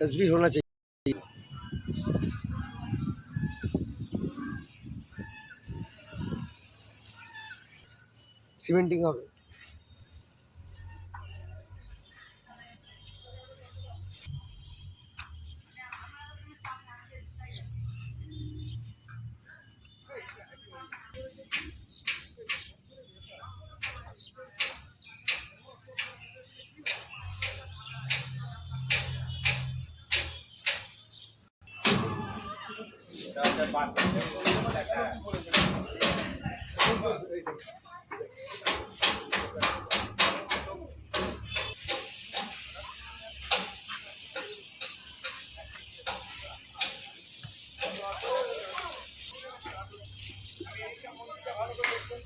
तस्वीर होना चाहिए। सीमेंटिंग का আমি এই সম্বন্ধে ভালো করে দেখবেন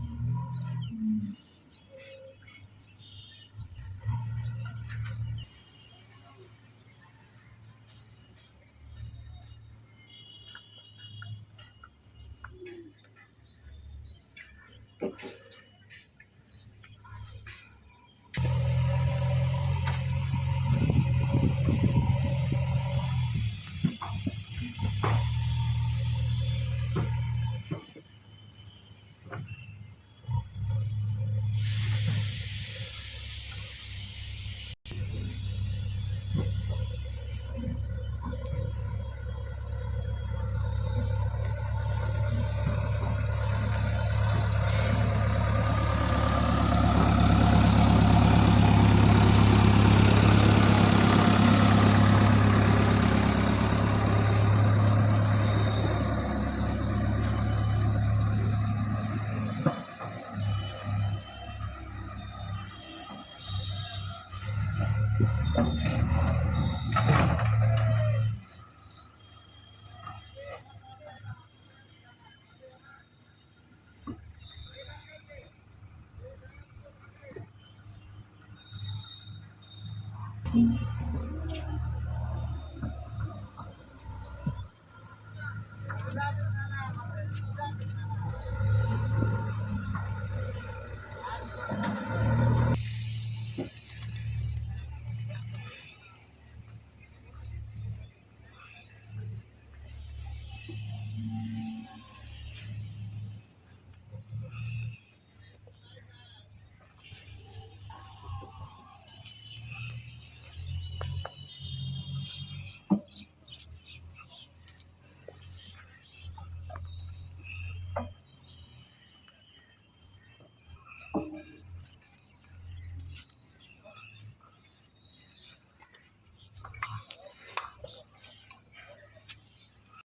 Hum.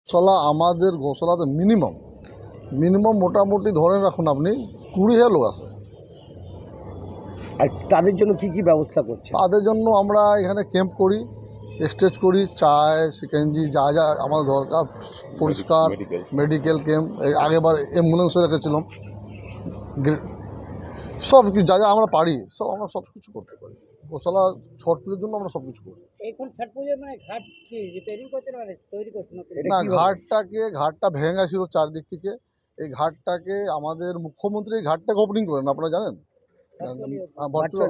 গোশালা আমাদের গোশালাতে মিনিমাম মিনিমাম মোটামুটি ধরেন রাখুন আপনি কুড়ি হাজার লোক আসে আর তাদের জন্য কি কি ব্যবস্থা করছে তাদের জন্য আমরা এখানে ক্যাম্প করি স্টেজ করি চায় সিকেঞ্জি যা যা আমাদের দরকার পরিষ্কার মেডিকেল ক্যাম্প আগেবার অ্যাম্বুলেন্সও রেখেছিলাম। গ্রে- সব কিছু যা যা আমরা পারি সব আমরা সব কিছু করতে পারি। গোশালা ছট পুজোর জন্য আমরা সব কিছু করি। না ঘাটটাকে ঘাটটা ভেঙে ছিল চারদিক থেকে। এই ঘাটটাকে আমাদের মুখ্যমন্ত্রী এই ঘাটটাকে ওপেনিং করেন আপনারা জানেন? হ্যাঁ,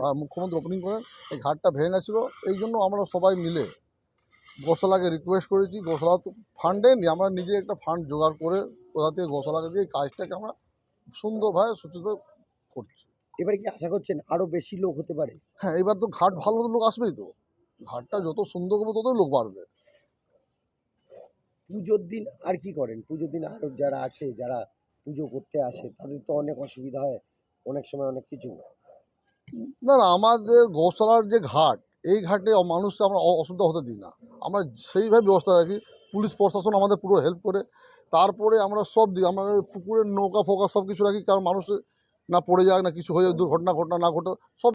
হ্যাঁ, মুখ্যমন্ত্রী ওপেনিং করেন। এই ঘাটটা ভেঙে ছিল এই জন্য আমরা সবাই মিলে গোশালাকে রিকোয়েস্ট করেছি। গোশালা তো ফান্ডে নি আমরা নিজে একটা ফান্ড জোগাড় করে কোথা থেকে গোশালাকে দিয়ে কাজটাকে আমরা সুন্দরভাবে সূচিত করছি। এবারে কি আশা করছেন আরও বেশি লোক হতে পারে? হ্যাঁ এবার তো ঘাট ভালো লোক আসবেই তো। ঘাটটা যত সুন্দর করব ততই লোক বাড়বে। পুজোর দিন আর কি করেন? পুজোর দিন আরও যারা আছে যারা পুজো করতে আসে তাদের তো অনেক অসুবিধা হয়। অনেক সময় অনেক কিছু। না না আমাদের গৌশালার যে ঘাট এই ঘাটে মানুষ আমরা অ- অসুবিধা হতে দিই না। আমরা সেইভাবে ব্যবস্থা রাখি। পুলিশ প্রশাসন আমাদের পুরো হেল্প করে। তারপরে আমরা সব দিই। আমরা পুকুরের নৌকা ফৌকা সব কিছু রাখি কারণ মানুষ না পড়ে যাক না কিছু হয়ে যাক দুর্ঘটনা ঘটনা না ঘটে সব